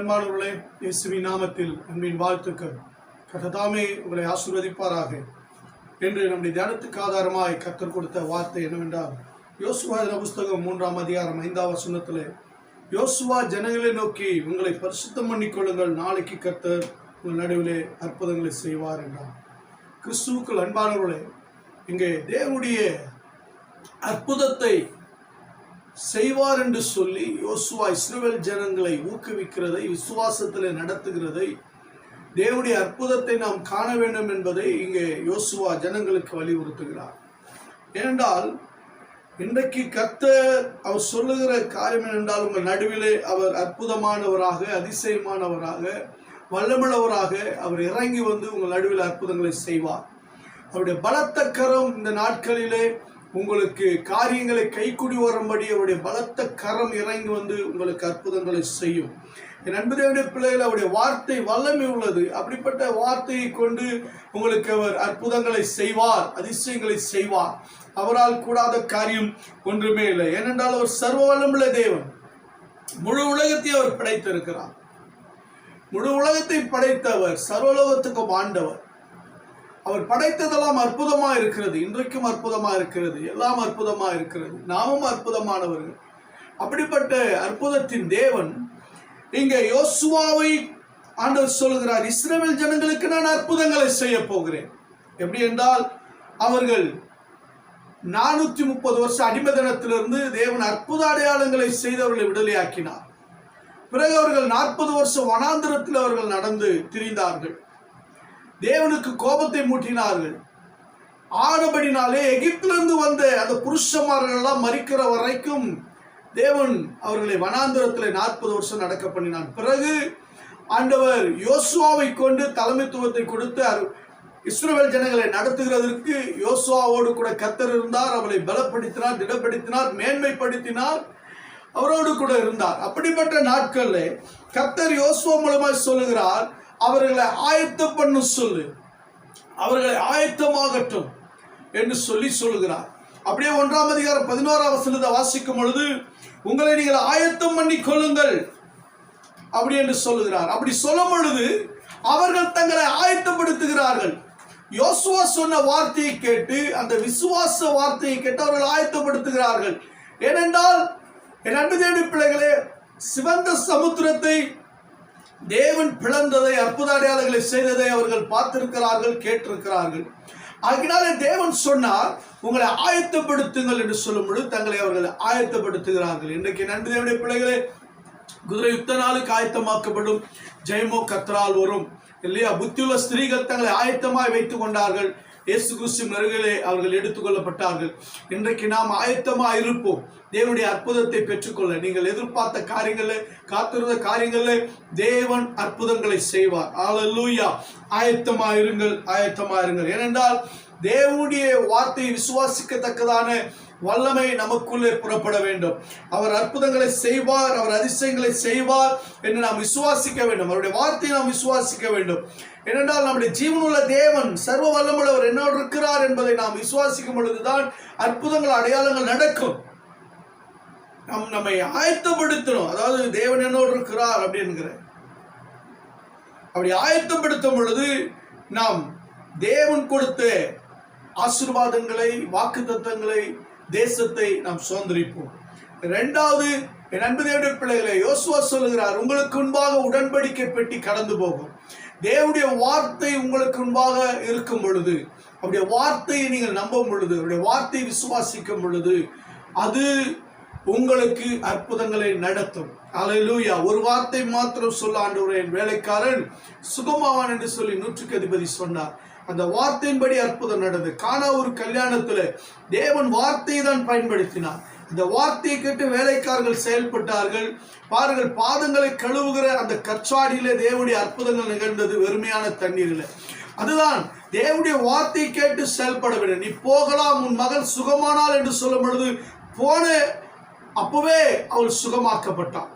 பெருமானவர்களே இயேசுவின் நாமத்தில் அன்பின் வாழ்த்துக்கள். கர்த்ததாமே உங்களை ஆசீர்வதிப்பாராக. என்று நம்முடைய தியானத்துக்கு ஆதாரமாய் கத்தர் கொடுத்த வார்த்தை என்னவென்றால் யோசுவா புஸ்தகம் மூன்றாம் அதிகாரம் ஐந்தாவது வசனத்தில் யோசுவா ஜனங்களை நோக்கி உங்களை பரிசுத்தம் பண்ணிக்கொள்ளுங்கள் நாளைக்கு கத்தர் உங்கள் நடுவிலே அற்புதங்களை செய்வார் என்றார். கிறிஸ்துவுக்குள் அன்பானவர்களே இங்கே தேவனுடைய அற்புதத்தை செய்வார் என்று சொல்லி யோசுவா இஸ்ரேல் ஜனங்களை ஊக்குவிக்கிறதை விசுவாசத்தில் நடத்துகிறதை தேவனுடைய அற்புதத்தை நாம் காண வேண்டும் என்பதை இங்கே யோசுவா ஜனங்களுக்கு வலியுறுத்துகிறார். ஏனென்றால் இன்றைக்கு கத்த அவர் சொல்லுகிற காரியம் என்னென்றால் உங்கள் நடுவிலே அவர் அற்புதமானவராக அதிசயமானவராக வல்லமுள்ளவராக அவர் இறங்கி வந்து உங்கள் நடுவில் அற்புதங்களை செய்வார். அவருடைய பலத்த கரம் இந்த நாட்களிலே உங்களுக்கு காரியங்களை கைக்குடி வரும்படி அவருடைய பலத்த கரம் இறங்கி வந்து உங்களுக்கு அற்புதங்களை செய்யும். என் அன்புதேவனுடைய பிள்ளைகள் அவருடைய வார்த்தை வல்லமை உள்ளது. அப்படிப்பட்ட வார்த்தையை கொண்டு உங்களுக்கு அவர் அற்புதங்களை செய்வார் அதிசயங்களை செய்வார். அவரால் கூடாத காரியம் ஒன்றுமே இல்லை. ஏனென்றால் அவர் சர்வ வல்லமுள்ள தேவன். முழு உலகத்தை அவர் படைத்திருக்கிறார். முழு உலகத்தை படைத்தவர் சர்வலோகத்துக்கும் ஆண்டவர் அவர் படைத்ததெல்லாம் அற்புதமா இருக்கிறது. இன்றைக்கும் அற்புதமா இருக்கிறது. எல்லாம் அற்புதமா இருக்கிறது. நாமும் அற்புதமானவர்கள். அப்படிப்பட்ட அற்புதத்தின் தேவன் இங்க யோசுவாவை ஆண்டவர் சொல்கிறார் இஸ்ரேல் ஜனங்களுக்கு நான் அற்புதங்களை செய்ய போகிறேன். எப்படி என்றால் அவர்கள் நானூற்றி முப்பது வருஷம் அடிமதனத்திலிருந்து தேவன் அற்புத அடையாளங்களை செய்தவர்களை விடுதலையாக்கினார். பிறகு அவர்கள் நாற்பது வருஷம் வனாந்திரத்தில் அவர்கள் நடந்து திரிந்தார்கள். தேவனுக்கு கோபத்தை மூட்டினார்கள். ஆனபடினாலே எகிப்திலிருந்து வந்த அந்த புருஷமார்கள் எல்லாம் மறிக்கிற வரைக்கும் தேவன் அவர்களை வனாந்திரத்தில் நாற்பது வருஷம் நடக்க பண்ணினான். பிறகு ஆண்டவர் யோசுவாவை கொண்டு தலைமைத்துவத்தை கொடுத்து அரு- இஸ்ரோவேல் ஜனங்களை நடத்துகிறதற்கு யோசுவாவோடு கூட கத்தர் இருந்தார். அவளை பலப்படுத்தினார் திடப்படுத்தினார் மேன்மைப்படுத்தினார். அவரோடு கூட இருந்தார். அப்படிப்பட்ட நாட்களில் கத்தர் யோசுவா மூலமாக சொல்லுகிறார் அவர்களை ஆயத்தம் பண்ண சொல்லு. அவர்களை ஆயத்தமாகட்டும் என்று சொல்லி சொல்லுகிறார். அப்படியே ஒன்றாம் அதிகாரம் பதினோராம் வசனத்தை வாசிக்கும் பொழுது உங்களை நீங்கள் ஆயத்தம் பண்ணி கொள்ளுங்கள் அப்படி என்று சொல்லுகிறார். அப்படி சொல்லும் பொழுது அவர்கள் தங்களை ஆயத்தப்படுத்துகிறார்கள். யோசுவா சொன்ன வார்த்தையை கேட்டு அந்த விசுவாச வார்த்தையை கேட்டு அவர்கள் ஆயத்தப்படுத்துகிறார்கள். ஏனென்றால் என் அன்பு தேடி பிள்ளைகளே சிவந்த சமுத்திரத்தை தேவன் பிளந்ததை அற்புத அடையாளங்களை செய்ததை அவர்கள் பார்த்திருக்கிறார்கள் கேட்டிருக்கிறார்கள். ஆகினாலே தேவன் சொன்னார் உங்களை ஆயத்தப்படுத்துங்கள் என்று சொல்லும் பொழுது தங்களை அவர்கள் ஆயத்தப்படுத்துகிறார்கள். இன்றைக்கு நன்றி தேவனுடைய பிள்ளைகளே குதிரை யுத்த நாளுக்கு ஆயத்தமாக்கப்படும் ஜெயமோ கத்ரால் வரும். இல்லையா? புத்தியுள்ள ஸ்திரீகள் தங்களை ஆயத்தமாய் வைத்துக் கொண்டார்கள். இயேசு கிறிஸ்து மருகளை அவர்கள் எடுத்துக்கொள்ளப்பட்டார்கள். இன்றைக்கு நாம் ஆயத்தமாக இருப்போம். தேவனுடைய அற்புதத்தை பெற்றுக்கொள்ள. நீங்கள் எதிர்பார்த்த காரியங்களில் காத்திருந்த காரியங்களில் தேவன் அற்புதங்களை செய்வார். ஆலலூயா ஆயத்தமாக இருங்கள் ஆயத்தமாக இருங்கள். ஏனென்றால் தேவனுடைய வார்த்தையை விசுவாசிக்கத்தக்கதான வல்லமை நமக்குள்ளே புறப்பட வேண்டும். அவர் அற்புதங்களை செய்வார் அவர் அதிசயங்களை செய்வார் என்று நாம் விசுவாசிக்க வேண்டும். அவருடைய வார்த்தையை நாம் விசுவாசிக்க வேண்டும். ஏனென்றால் நம்முடைய ஜீவனுள்ள தேவன் சர்வ வல்லமுள்ளவர் என்னோடு இருக்கிறார் என்பதை நாம் விசுவாசிக்கும் பொழுதுதான் அற்புதங்கள் அடையாளங்கள் நடக்கும். நம் நம்மை ஆயத்தப்படுத்தணும். அதாவது தேவன் என்னோடு இருக்கிறார் அப்படிங்கிற. அப்படி ஆயத்தப்படுத்தும் பொழுது நாம் தேவன் கொடுத்த ஆசீர்வாதங்களை வாக்குத்தத்தங்களை தேசத்தை நாம் சுதந்திரிப்போம். ரெண்டாவது என் அன்பு தேவடைய பிள்ளைகளை யோசுவா சொல்லுகிறார் உங்களுக்கு முன்பாக உடன்படிக்கை பெட்டி கடந்து போகும். தேவடைய வார்த்தை உங்களுக்கு முன்பாக இருக்கும் பொழுது அவருடைய வார்த்தையை நீங்கள் நம்பும் பொழுது அவருடைய வார்த்தையை விசுவாசிக்கும் பொழுது அது உங்களுக்கு அற்புதங்களை நடத்தும். அலையிலூயா ஒரு வார்த்தை மாத்திரம் சொல்ல ஆண்டவரே என் வேலைக்காரன் சுகமாவான் என்று சொல்லி நூற்றுக்கு அதிபதி சொன்னார். அந்த வார்த்தையின்படி அற்புதம் நடந்தது. காணா ஒரு கல்யாணத்துல தேவன் வார்த்தையை தான் பயன்படுத்தினார். அந்த வார்த்தையை கேட்டு வேலைக்காரர்கள் செயல்பட்டார்கள். பாருங்கள் பாதங்களை கழுவுகிற அந்த கற்சாடியில தேவனுடைய அற்புதங்கள் நிகழ்ந்தது வெறுமையான தண்ணீரில். அதுதான் தேவனுடைய வார்த்தையை கேட்டு செயல்பட வேண்டும். நீ போகலாம் உன் மகள் சுகமானால் என்று சொல்லும் பொழுது போன அப்பவே அவள் சுகமாக்கப்பட்டான்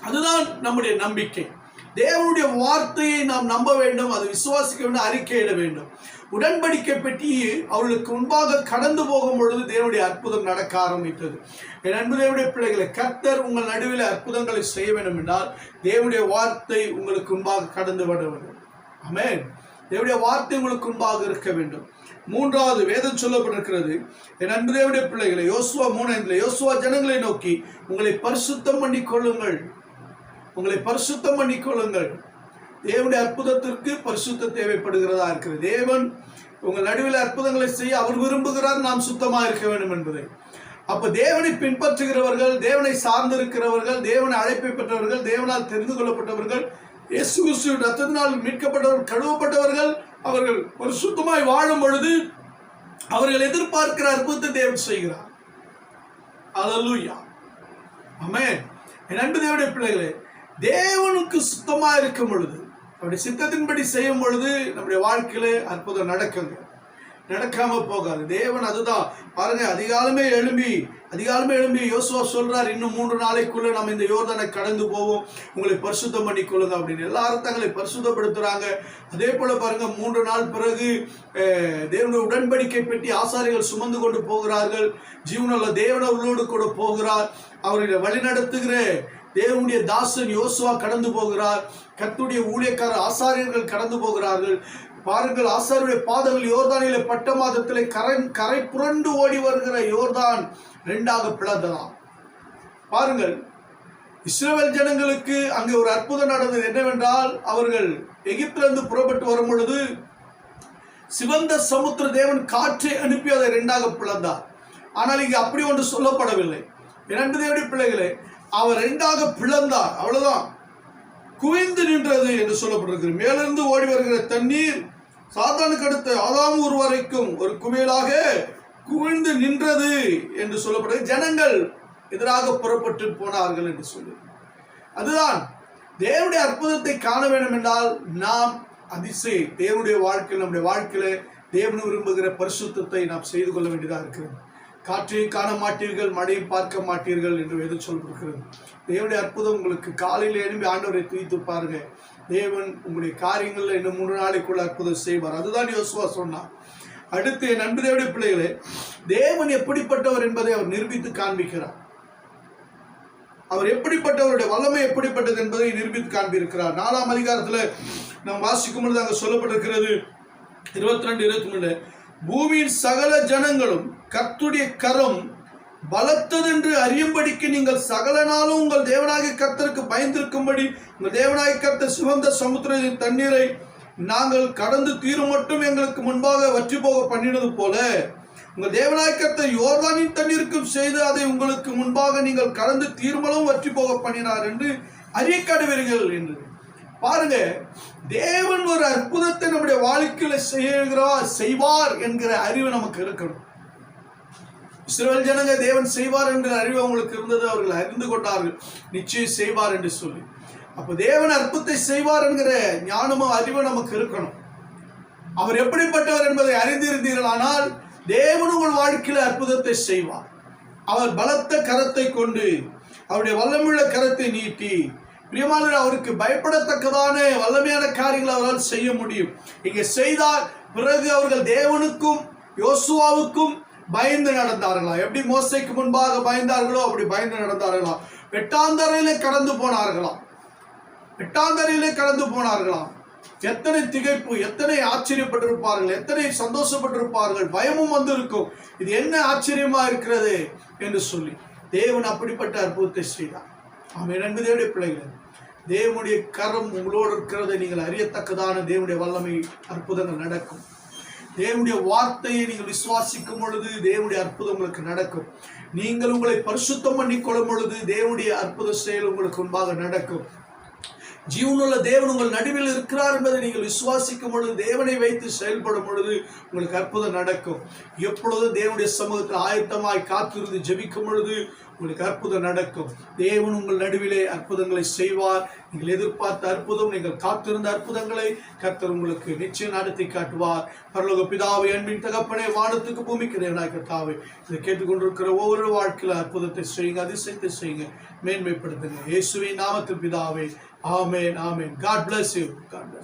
அதுதான் நம்முடைய நம்பிக்கை. தேவனுடைய வார்த்தையை நாம் நம்ப வேண்டும் அதை விசுவாசிக்க வேண்டும் அறிக்கையிட வேண்டும். உடன்படிக்கை பெட்டி அவர்களுக்கு முன்பாக கடந்து போகும் பொழுது தேவனுடைய அற்புதம் நடக்க ஆரம்பித்தது. என் அன்பு தேவனுடைய பிள்ளைகளை கர்த்தர் உங்கள் நடுவில் அற்புதங்களை செய்ய வேண்டும் என்றால் தேவனுடைய வார்த்தை உங்களுக்கு முன்பாக கடந்து விட வேண்டும். ஆமே தேவனுடைய வார்த்தை உங்களுக்கு முன்பாக இருக்க வேண்டும். மூன்றாவது வேதம் சொல்லப்பட்டிருக்கிறது. என் அன்புதேவனுடைய பிள்ளைகளை யோசுவா மூணாயிரத்துல யோசுவா ஜனங்களை நோக்கி உங்களை பரிசுத்தம் பண்ணி கொள்ளுங்கள். உங்களை பரிசுத்தம் பண்ணி கொள்ளுங்கள். தேவனுடைய அற்புதத்திற்கு பரிசுத்த தேவைப்படுகிறதா இருக்கிறது. தேவன் உங்கள் நடுவில் அற்புதங்களை செய்ய அவர் விரும்புகிறார் நாம் சுத்தமாக இருக்க வேண்டும் என்பதை. அப்போ தேவனை பின்பற்றுகிறவர்கள் தேவனை சார்ந்திருக்கிறவர்கள் தேவனை அழைப்பை பெற்றவர்கள் தேவனால் தெரிந்து கொள்ளப்பட்டவர்கள் இயேசு ரத்தத்தினால் மீட்கப்பட்டவர்கள் கழுவப்பட்டவர்கள் அவர்கள் ஒரு சுத்தமாய் வாழும் பொழுது அவர்கள் எதிர்பார்க்கிற அற்புதத்தை தேவன் செய்கிறார். அல்லேலூயா ஆமே என் அன்பு தேவனுடைய பிள்ளைகளே தேவனுக்கு சுத்தமா இருக்கும் பொழுது அவருடைய சித்தத்தின்படி செய்யும் பொழுது நம்முடைய வாழ்க்கையில அற்புதம் நடக்குங்க. நடக்காம போகாது. தேவன் அதுதான். பாருங்க அதிகாலமே எழும்பி அதிகாலமே எழும்பி யோசுவா சொல்றார் இன்னும் மூன்று நாளைக்குள்ள நம்ம இந்த யோர்தனை கடந்து போவோம். உங்களை பரிசுத்தம் பண்ணிக்கொள்ளுங்க அப்படின்னு. எல்லாரும் தங்களை பரிசுத்தப்படுத்துறாங்க. அதே போல பாருங்க மூன்று நாள் பிறகு தேவனுடைய உடன்படிக்கை பெட்டி ஆசாரிகள் சுமந்து கொண்டு போகிறார்கள். ஜீவனுள்ள தேவனவர்களோடு கூட போகிறார். அவர்களை வழிநடத்துகிற தேவனுடைய தாசன் யோசுவா கடந்து போகிறார். கத்துடைய ஊழியக்கார ஆசாரியர்கள் கடந்து போகிறார்கள். பாருங்கள் ஆசாருடைய பாதங்கள் யோர்தானில பட்ட மாதத்திலே கரை கரை புரண்டு ஓடி வருகிற யோர்தான் ரெண்டாக பிளந்ததாம். பாருங்கள் இஸ்ரேல் ஜனங்களுக்கு அங்கே ஒரு அற்புதம் நடந்தது என்னவென்றால் அவர்கள் எகிப்திலிருந்து புறப்பட்டு வரும் பொழுது சிவந்த சமுத்திர தேவன் காற்றை அனுப்பி அதை ரெண்டாக பிளந்தார். ஆனால் இங்கே அப்படி ஒன்று சொல்லப்படவில்லை. இரண்டு தேவடி பிள்ளைகளே அவர் ரெண்டாக பிளந்தார். அவ்வளவுதான். குவிந்து நின்றது என்று சொல்லப்பட்டிருக்கிறது. மேலிருந்து ஓடி வருகிற தண்ணீர் சாத்தானுக்கு அடுத்து ஆதாம் ஒருவரைக்கும் ஒரு குவியலாக குவிழ்ந்து நின்றது என்று சொல்லப்படுகிறது. ஜனங்கள் எதிராக புறப்பட்டு போனார்கள் என்று சொல்லி. அதுதான் தேவனுடைய அற்புதத்தை காண வேண்டும் என்றால் நாம் அதிசய தேவனுடைய வாழ்க்கையில் நம்முடைய வாழ்க்கையில தேவன் விரும்புகிற பரிசுத்தத்தை நாம் செய்து கொள்ள வேண்டியதாக இருக்கிறது. காற்றையும் காண மாட்டீர்கள் மழையும் பார்க்க மாட்டீர்கள் என்று எது சொல்லப்படுகிறது. தேவனுடைய அற்புதம் உங்களுக்கு காலையில் எழும்பி ஆண்டவரை துய்த்து பாருங்க. தேவன் உங்களுடைய காரியங்களில் இன்னும் மூன்று நாளைக்குள்ள அற்புதம் செய்வார். அதுதான் யோசுவா சொன்னார் அடுத்து என் அன்பு தேவடைய பிள்ளைகளே தேவன் எப்படிப்பட்டவர் என்பதை அவர் நிரூபித்து காண்பிக்கிறார். அவர் எப்படிப்பட்டவருடைய வல்லமை எப்படிப்பட்டது என்பதை நிரூபித்து காண்பியிருக்கிறார் நாலாம் அதிகாரத்தில் நாம் வாசிக்கும் பொழுது அங்கே சொல்லப்பட்டிருக்கிறது இருபத்தி ரெண்டு இருபத்தி மூணு பூமியின் சகல ஜனங்களும் கத்துடைய கரம் பலத்ததென்று அறியும்படிக்கு நீங்கள் சகல நாளும் உங்கள் தேவனாகிய கர்த்தருக்கு பயந்திருக்கும்படி உங்கள் தேவனாகிய கர்த்தர் சிவந்த சமுத்திரத்தின் தண்ணீரை நாங்கள் கடந்து தீரும் மட்டும் எங்களுக்கு முன்பாக வற்றி போக பண்ணினது போல உங்கள் தேவனாகிய கர்த்தர் யோர்தானின் தண்ணீருக்கும் செய்து அதை உங்களுக்கு முன்பாக நீங்கள் கடந்து தீர்மலும் வற்றி போக பண்ணினார் என்று அறிய கடுவீர்கள் என்று. பாருங்க தேவன் ஒரு அற்புதத்தை நம்முடைய வாழ்க்கையில செய்கிறா செய்வார் என்கிற அறிவு நமக்கு இருக்கணும். இஸ்ரேல் ஜனங்க தேவன் செய்வார் என்கிற அறிவு அவங்களுக்கு இருந்தது. அவர்கள் அறிந்து கொண்டார்கள். நிச்சயம் செய்வார் என்று சொல்லி. அப்ப தேவன் அற்புதத்தை செய்வார் என்கிற ஞானமும் அறிவும் நமக்கு இருக்கணும். அவர் எப்படிப்பட்டவர் என்பதை அறிந்திருந்தீர்களானால் தேவன் உங்கள் வாழ்க்கையில் அற்புதத்தை செய்வார். அவர் பலத்த கரத்தை கொண்டு அவருடைய வல்லமுள்ள கரத்தை நீட்டி பிரியமான அவருக்கு பயப்படத்தக்கதான வல்லமையான காரியங்களை அவரால் செய்ய முடியும். இங்கே செய்தால் பிறகு அவர்கள் தேவனுக்கும் யோசுவாவுக்கும் பயந்து நடந்தார்களா? எப்படி மோசைக்கு முன்பாக பயந்தார்களோ அப்படி பயந்து நடந்தார்களா? வெட்டாந்தரையிலே கடந்து போனார்களாம் வெட்டாந்தரையிலே கடந்து போனார்களாம் எத்தனை திகைப்பு எத்தனை ஆச்சரியப்பட்டிருப்பார்கள் எத்தனை சந்தோஷப்பட்டிருப்பார்கள் பயமும் வந்திருக்கும். இது என்ன ஆச்சரியமா இருக்கிறது என்று சொல்லி தேவன் அப்படிப்பட்ட அற்புதத்தை செய்தார். அவன் இரண்டு தேவனுடைய பிள்ளைகள் தேவனுடைய கரம் உங்களோடு இருக்கிறதை நீங்கள் அறியத்தக்கதான தேவனுடைய வல்லமை அற்புதங்கள் நடக்கும். தேவனுடைய வார்த்தையை நீங்கள் விசுவாசிக்கும் பொழுது தேவனுடைய அற்புதம் உங்களுக்கு நடக்கும். நீங்கள் உங்களை பரிசுத்தம் பண்ணிக்கொள்ளும் பொழுது தேவனுடைய அற்புத செயல் உங்களுக்கு முன்பாக நடக்கும். ஜீவனுள்ள தேவன் உங்கள் நடுவில் இருக்கிறார் என்பதை நீங்கள் விசுவாசிக்கும் பொழுது தேவனை வைத்து செயல்படும் பொழுது உங்களுக்கு அற்புதம் நடக்கும். எப்பொழுதும் தேவனுடைய சமூகத்தில் ஆயத்தமாய் காத்திருந்து ஜெபிக்கும் பொழுது உங்களுக்கு அற்புதம் நடக்கும். தேவன் உங்கள் நடுவிலே அற்புதங்களை செய்வார். நீங்கள் எதிர்பார்த்த அற்புதம் நீங்கள் காத்திருந்த அற்புதங்களை கர்த்தர் உங்களுக்கு நிச்சயம் நடத்தி காட்டுவார். பரலோக பிதாவை அன்பின் தகப்பனே வானத்துக்கு பூமிக்கு தேவனாய் கர்த்தாவே இதை கேட்டுக்கொண்டிருக்கிற ஒவ்வொரு வாழ்க்கையில் அற்புதத்தை செய்யுங்க அதிசயத்தை செய்யுங்க மேன்மைப்படுத்துங்க. இயேசுவின் நாமத்தில் பிதாவை ஆமேன் ஆமேன். God bless you God